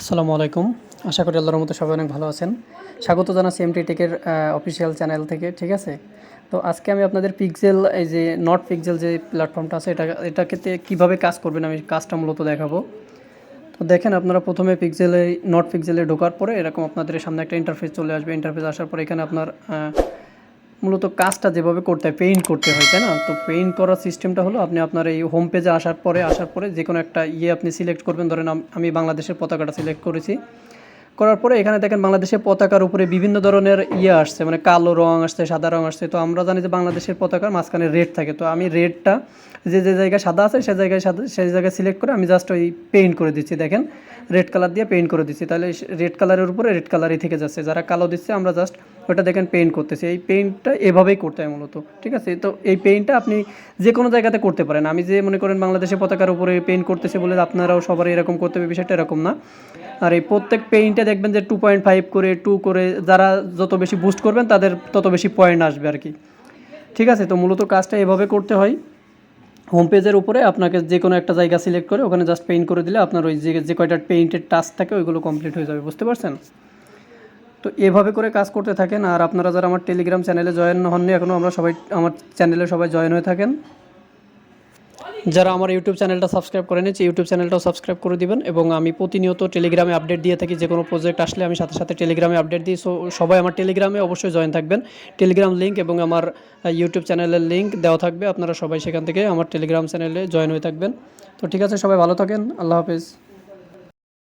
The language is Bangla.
আসসালামু আলাইকুম। আশা করি আল্লাহর মতো সবাই অনেক ভালো আছেন। স্বাগত জানাচ্ছি এমটি টেকের অফিসিয়াল চ্যানেল থেকে, ঠিক আছে? তো আজকে আমি আপনাদের পিক্সেল এই যে নট পিক্সেল যে প্ল্যাটফর্মটা আছে, এটা, এটাকে কীভাবে কাজ করবেন আমি কাজটা মূলত দেখাবো। তো দেখেন আপনারা প্রথমে পিক্সেলে নট পিক্সেলে ঢোকার পরে এরকম আপনাদের সামনে একটা ইন্টারফেস চলে আসবে। ইন্টারফেস আসার পরে এখানে আপনার মূলত কাজটা যেভাবে করতে হয় পেইন্ট করতে হয়, তাই না? তো পেইন্ট করার সিস্টেমটা হলো আপনি আপনার এই হোম পেজে আসার পরে আসার পরে যে কোনো একটা ইয়ে আপনি সিলেক্ট করবেন। ধরেন আমি বাংলাদেশের পতাকাটা সিলেক্ট করেছি। করার পরে এখানে দেখেন বাংলাদেশের পতাকার উপরে বিভিন্ন ধরনের ইয়ে আসছে মানে কালো রং আসছে, সাদা রং আসছে। তো আমরা জানি যে বাংলাদেশের পতাকার মাঝখানে রেড থাকে। তো আমি রেডটা যে যে জায়গায় সাদা আছে, সে জায়গায় সাদা সেই জায়গায় সিলেক্ট করে আমি জাস্ট ওই পেইন্ট করে দিচ্ছি। দেখেন রেড কালার দিয়ে পেইন্ট করে দিচ্ছি। তাহলে রেড কালারের উপরে রেড কালারই থেকে যাচ্ছে। যারা কালো দিচ্ছে, আমরা জাস্ট ওটা দেখেন পেইন্ট করতেছে। এই পেইন্টটা এভাবেই করতে হয় মূলত, ঠিক আছে? তো এই পেইন্টটা আপনি যে কোনো জায়গাতে করতে পারেন। আমি যে মনে করেন বাংলাদেশের পতাকার উপরে পেইন্ট করতেছে বলে আপনারাও সবারই এরকম করতে হবে, বিষয়টা এরকম না। আর এই প্রত্যেক পেইন্টে দেখবেন যে টু পয়েন্ট ফাইভ করে টু করে, যারা যত বেশি বুস্ট করবেন তাদের তত বেশি পয়েন্ট আসবে আর কি। ঠিক আছে? তো মূলত কাজটা এভাবে করতে হয়। হোম পেজের উপরে আপনাকে যে কোনো একটা জায়গা সিলেক্ট করে, ওখানে জাস্ট পেইন্ট করে দিলে আপনার ওই যে যে কয়টা পেইন্টের টাচ থাকে, ওইগুলো কমপ্লিট হয়ে যাবে। বুঝতে পারছেন? তো এভাবে করে কাজ করতে থাকেন। আর আপনারা যারা আমার টেলিগ্রাম চ্যানেলে জয়েন হননি এখনও আমরা সবাই আমার চ্যানেলে সবাই জয়েন হয়ে থাকেন। যারা আমার ইউটিউব চ্যানেলটা সাবস্ক্রাইব করে নিয়েছে ইউটিউব চ্যানেলটাও সাবস্ক্রাইব করে দিবেন এবং আমি প্রতিনিয়ত টেলিগ্রামে আপডেট দিয়ে থাকি, যে কোনো প্রজেক্ট আসলে আমি সাথে সাথে টেলিগ্রামে আপডেট দিই। সো সবাই আমার টেলিগ্রামে অবশ্যই জয়েন থাকবেন। টেলিগ্রাম লিঙ্ক এবং আমার ইউটিউব চ্যানেলের লিঙ্ক দেওয়া থাকবে। আপনারা সবাই সেখান থেকে আমার টেলিগ্রাম চ্যানেলে জয়েন হয়ে থাকবেন। তো ঠিক আছে, সবাই ভালো থাকেন। আল্লাহ হাফেজ।